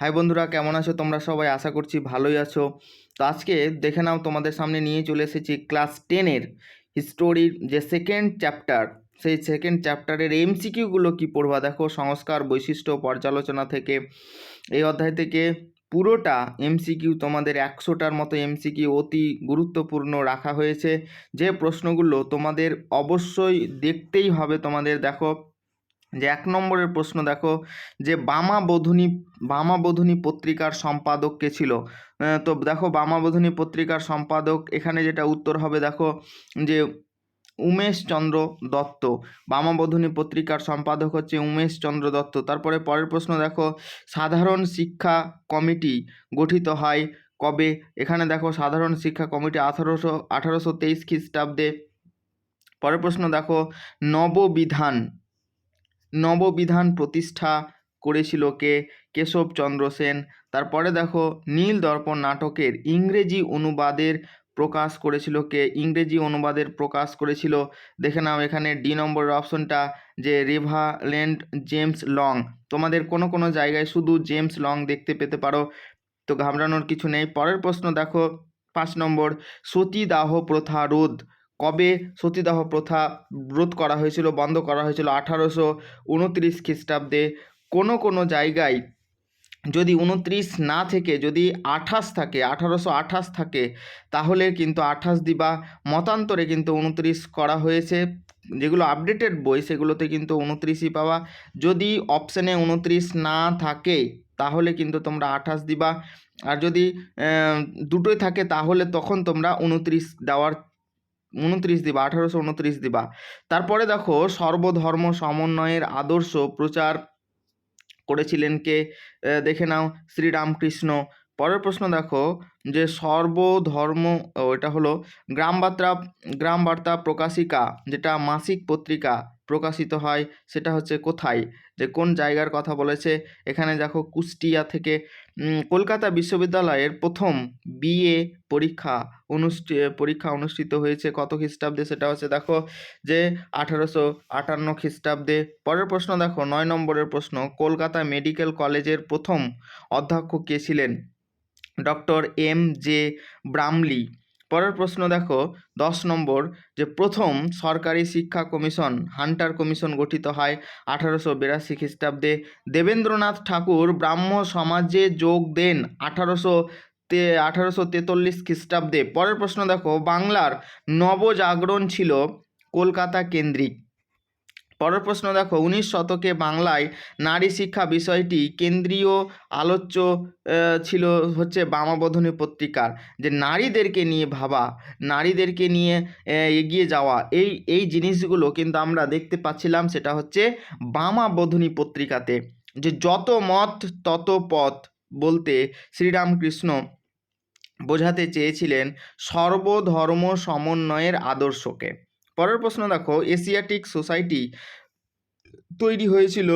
High বন্ধুরা, কেমন আছো? তোমরা সবাই আশা করছি ভালোই আছো। তো আজকে দেখে নাও, তোমাদের সামনে নিয়ে চলে এসেছি ক্লাস টেনের হিস্টোরির যে সেকেন্ড চ্যাপ্টার সেই সেকেন্ড চ্যাপ্টারের এমসিকিউগুলো কি পড়বা? দেখো, সংস্কার, বৈশিষ্ট্য, পর্যালোচনা থেকে এই অধ্যায় থেকে পুরোটা এমসিকিউ তোমাদের একশোটার মতো এমসিকিউ অতি গুরুত্বপূর্ণ রাখা হয়েছে। যে প্রশ্নগুলো তোমাদের অবশ্যই দেখতেই হবে তোমাদের, দেখো। যে এক নম্বরের প্রশ্ন, দেখো, যে বামা বধূনি বামা বধূনি পত্রিকার সম্পাদক কে ছিল? তো দেখো, বামা বধূনি পত্রিকার সম্পাদক, এখানে যেটা উত্তর হবে, দেখো, যে উমেশ চন্দ্র দত্ত। বামাবধূনি পত্রিকার সম্পাদক হচ্ছে উমেশ চন্দ্র দত্ত। তারপরে পরের প্রশ্ন, দেখো, সাধারণ শিক্ষা কমিটি গঠিত হয় কবে? এখানে দেখো, সাধারণ শিক্ষা কমিটি আঠারোশো আঠারোশো তেইশ খ্রিস্টাব্দে। পরের প্রশ্ন, দেখো, নববিধান নববিধান প্রতিষ্ঠা করেছিল কে? কেশবচন্দ্র সেন। তারপরে দেখো, নীল দর্পণ নাটকের ইংরেজি অনুবাদের প্রকাশ করেছিল কে? ইংরেজি অনুবাদের প্রকাশ করেছিল, দেখে নাও এখানে ডি নম্বরের অপশনটা, যে রেভালেন্ট জেমস লং। তোমাদের কোনো কোনো জায়গায় শুধু জেমস লং দেখতে পেতে পারো, তো ঘাবড়ানোর কিছু নেই। পরের প্রশ্ন দেখো, পাঁচ নম্বর, সতীদাহ প্রথা রোধ। কবে সতীদাহ প্রথা রোধ করা হয়েছিল, বন্ধ করা হয়েছিল? আঠারোশো উনত্রিশ খ্রিস্টাব্দে কোনো কোনো জায়গায় যদি উনত্রিশ না থেকে যদি আঠাশ থাকে, আঠারোশো আঠাশ থাকে, তাহলে কিন্তু আঠাশ দিবা মতান্তরে কিন্তু উনত্রিশ করা হয়েছে। যেগুলো আপডেটেড বই, সেগুলোতে কিন্তু উনত্রিশই পাওয়া যদি অপশানে উনত্রিশ না থাকে, তাহলে কিন্তু তোমরা আঠাশ দিবা। আর যদি দুটোই থাকে, তাহলে তখন তোমরা উনত্রিশ দেওয়ার উনত্রিশ দিবা, আঠারোশো উনত্রিশ দিবা। তারপরে দেখো, সর্বধর্ম সমন্বয়ের আদর্শ প্রচার করেছিলেন কে? দেখে নাও, শ্রীরামকৃষ্ণ। পরের প্রশ্ন দেখো, যে সর্বধর্ম এটা হলো গ্রামবার্তা গ্রামবার্তা গ্রাম বার্তা প্রকাশিকা, যেটা মাসিক পত্রিকা। প্রকাশিত হয়, সেটা হচ্ছে কোথায়? যে কোন জায়গার কথা বলেছে? এখানে দেখো কুষ্টিয়া থেকে কলকাতা বিশ্ববিদ্যালয়ের প্রথম বিএ পরীক্ষা অনুষ্ঠি, পরীক্ষা অনুষ্ঠিত হয়েছে কত খ্রিস্টাব্দে? সেটা হচ্ছে দেখো যে আঠারোশো আটান্ন খ্রিস্টাব্দে। পরের প্রশ্ন দেখো, নয় নম্বরের প্রশ্ন, কলকাতা মেডিকেল কলেজের প্রথম অধ্যক্ষ কে ছিলেন? Doctor M J Bramley. পরের প্রশ্ন দেখো, দশ নম্বর, যে প্রথম সরকারি শিক্ষা কমিশন, হান্টার কমিশন গঠিত হয় আঠারোশো বিরাশি খ্রিস্টাব্দে। দেবেন্দ্রনাথ ঠাকুর ব্রাহ্ম সমাজে যোগ দেন আঠারোশো তে, আঠারোশো তেতাল্লিশ খ্রিস্টাব্দে। পরের প্রশ্ন দেখো, বাংলার নবজাগরণ ছিল কলকাতা কেন্দ্রিক। পরের প্রশ্ন দেখো, উনিশ শতকে বাংলায় নারী শিক্ষা বিষয়টি কেন্দ্রীয় আলোচ্য ছিল হচ্ছে বামাবধনী পত্রিকার, যে নারীদেরকে নিয়ে ভাবা, নারীদেরকে নিয়ে এগিয়ে যাওয়া, এই এই জিনিসগুলো কিন্তু আমরা দেখতে পাচ্ছিলাম সেটা হচ্ছে বামাবধনী পত্রিকাতে, যে যত মত তত পথ বলতে শ্রীরামকৃষ্ণ বোঝাতে চেয়েছিলেন সর্বধর্ম সমন্বয়ের আদর্শকে। পরের প্রশ্ন দেখো এশিয়াটিক সোসাইটি তৈরি হয়েছিল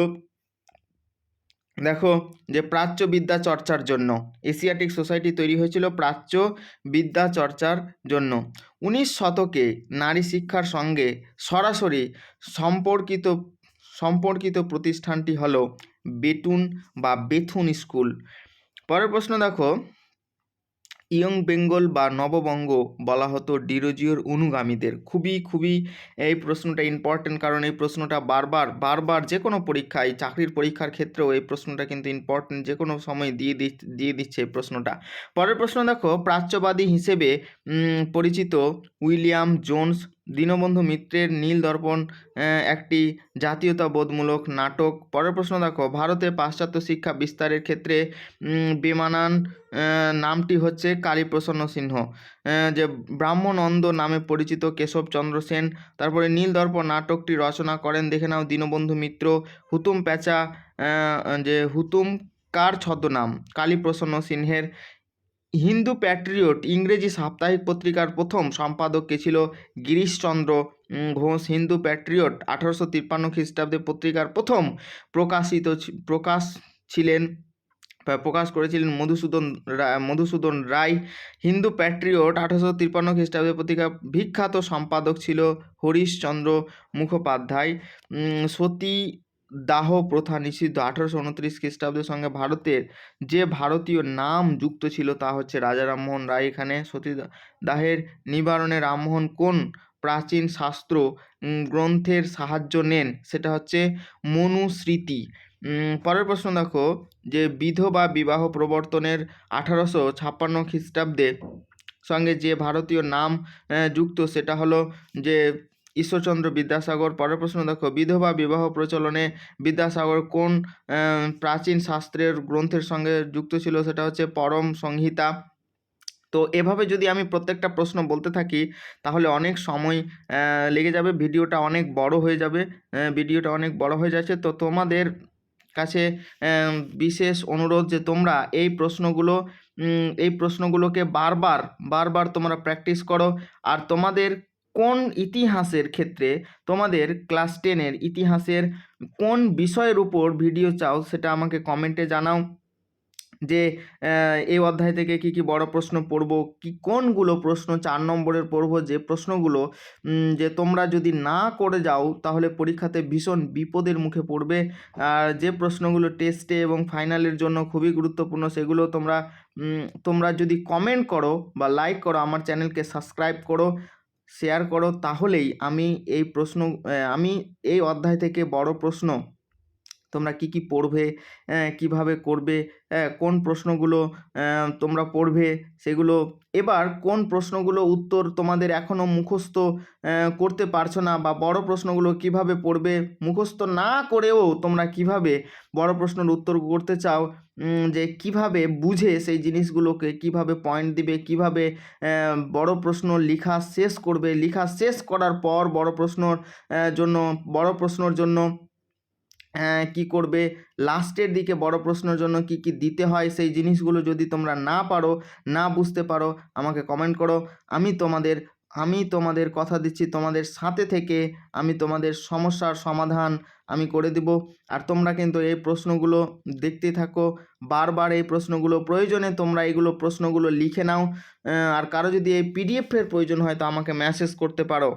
দেখো যে প্রাচ্য বিদ্যা চর্চার জন্য। এশিয়াটিক সোসাইটি তৈরি হয়েছিল প্রাচ্য বিদ্যা চর্চার জন্য। উনিশ শতকে নারী শিক্ষার সঙ্গে সরাসরি সম্পর্কিত সম্পর্কিত প্রতিষ্ঠানটি হলো বেতুন বা বেথুন স্কুল। পরের প্রশ্ন দেখো ইয়ং বেঙ্গল বা নববঙ্গ বলা হতো ডিরোজিওর অনুগামীদের। খুবই খুবই এই প্রশ্নটা ইম্পর্টেন্ট কারণ এই প্রশ্নটা বারবার বারবার যে কোনো পরীক্ষায়, চাকরির পরীক্ষার ক্ষেত্রেও এই প্রশ্নটা কিন্তু ইম্পর্টেন্ট যে কোনো সময় দিয়ে দিয়ে দিচ্ছে এই প্রশ্নটা। পরের প্রশ্ন দেখো, প্রাচ্যবাদী হিসেবে পরিচিত উইলিয়াম জোন্স দীনবন্ধু মিত্রের নীল দর্পণ একটি জাতীয়তাবোধমূলক নাটক। পরের প্রশ্ন দেখো, ভারতে পাশ্চাত্য শিক্ষা বিস্তারের ক্ষেত্রে বেমানান নামটি হচ্ছে কালীপ্রসন্ন সিংহ। যে ব্রাহ্মণন্দ নামে পরিচিত কেশবচন্দ্র সেন, তারপরে নীল দর্পণ নাটকটি রচনা করেন, দেখে নাও দীনবন্ধু মিত্র, হুতুম প্যাঁচা যে হুতুম কার ছদ্মনাম, কালীপ্রসন্ন সিংহের হিন্দু প্যাট্রিয়ট ইংরেজি সাপ্তাহিক পত্রিকার প্রথম সম্পাদক কে ছিল গিরিশচন্দ্র ঘোষ। হিন্দু প্যাট্রিয়ট আঠারোশো তিপ্পান্ন খ্রিস্টাব্দে পত্রিকার প্রথম প্রকাশিত প্রকাশ ছিলেন প্রকাশ করেছিলেন মধুসূদন মধুসূদন রায়। হিন্দু প্যাট্রিয়ট আঠারোশো তিপ্পান্ন খ্রিস্টাব্দে পত্রিকা বিখ্যাত সম্পাদক ছিল হরিশচন্দ্র মুখোপাধ্যায়। সতী দাহ প্রথা নিষিদ্ধ আঠারোশো উনত্রিশ খ্রিস্টাব্দের সঙ্গে ভারতের যে ভারতীয় নাম যুক্ত ছিল তা হচ্ছে রাজা রামমোহন রায়। এখানে সতী দাহের নিবারণে রামমোহন কোন প্রাচীন শাস্ত্র গ্রন্থের সাহায্য নেন? সেটা হচ্ছে মনুস্মৃতি। পরের প্রশ্ন দেখো যে বিধবা বিবাহ প্রবর্তনের আঠারোশো ছাপ্পান্ন খ্রিস্টাব্দে সঙ্গে যে ভারতীয় নাম যুক্ত সেটা হলো যে ঈশ্বরচন্দ্র বিদ্যাসাগর, পরের প্রশ্ন দেখো, বিধবা বিবাহ প্রচলনে বিদ্যাসাগর কোন প্রাচীন শাস্ত্রের গ্রন্থের সঙ্গে যুক্ত ছিল? সেটা হচ্ছে পরম সংহিতা। তো এভাবে যদি আমি প্রত্যেকটা প্রশ্ন বলতে থাকি, তাহলে অনেক সময় লেগে যাবে, ভিডিওটা অনেক বড় হয়ে যাবে ভিডিওটা অনেক বড় হয়ে যাচ্ছে। তো তোমাদের কাছে বিশেষ অনুরোধ যে তোমরা এই প্রশ্নগুলো এই প্রশ্নগুলোকে বারবার বারবার তোমরা প্র্যাকটিস করো। আর তোমাদের কোন ইতিহাসের ক্ষেত্রে তোমাদের ক্লাস টেনের ইতিহাসের কোন বিষয়ের উপর ভিডিও চাও সেটা আমাকে কমেন্টে জানাও। যে এই অধ্যায় থেকে কি কি বড় প্রশ্ন পড়ব, কি কোনগুলো প্রশ্ন চার নম্বরের পড়ব, যে প্রশ্নগুলো যে তোমরা যদি না করে যাও তাহলে পরীক্ষাতে ভীষণ বিপদের মুখে পড়বে। আর যে প্রশ্নগুলো টেস্টে এবং ফাইনালের জন্য খুবই গুরুত্বপূর্ণ সেগুলো তোমরা তোমরা যদি কমেন্ট করো বা লাইক করো, আমার চ্যানেলকে সাবস্ক্রাইব করো। শেয়ার করো তাহলেই আমি এই প্রশ্ন আমি এই অধ্যায় থেকে বড় প্রশ্ন তোমরা কি কি পড়বে কীভাবে করবে কোন প্রশ্নগুলো তোমরা পড়বে সেগুলো, এবার কোন প্রশ্নগুলো উত্তর তোমাদের এখনও মুখস্থ করতে পারছ না বা বড় প্রশ্নগুলো কীভাবে পড়বে মুখস্থ না করেও তোমরা কীভাবে বড় প্রশ্নের উত্তর করতে চাও যে কীভাবে বুঝে সেই জিনিসগুলোকে কীভাবে পয়েন্ট দিবে, কীভাবে বড় প্রশ্ন লেখা শেষ করবে, লেখা শেষ করার পর বড় প্রশ্নর জন্য, বড় প্রশ্নর জন্য কি করবে? লাস্টের দিকে বড় প্রশ্নের জন্য কি কি দিতে হয়? সেই জিনিসগুলো যদি তোমরা না পারো, না বুঝতে পারো, আমাকে কমেন্ট করো। আমি তোমাদের আমি তোমাদের কথা দিচ্ছি, তোমাদের সাথে থেকে আমি তোমাদের সমস্যার সমাধান আমি করে দিব। আর তোমরা কিন্তু এই প্রশ্নগুলো দেখতে থাকো। বারবার এই প্রশ্নগুলো প্রয়োজনে তোমরা এইগুলো প্রশ্নগুলো লিখে নাও। আর কারও যদি এই পিডিএফের প্রয়োজন হয়, তো আমাকে মেসেজ করতে পারো।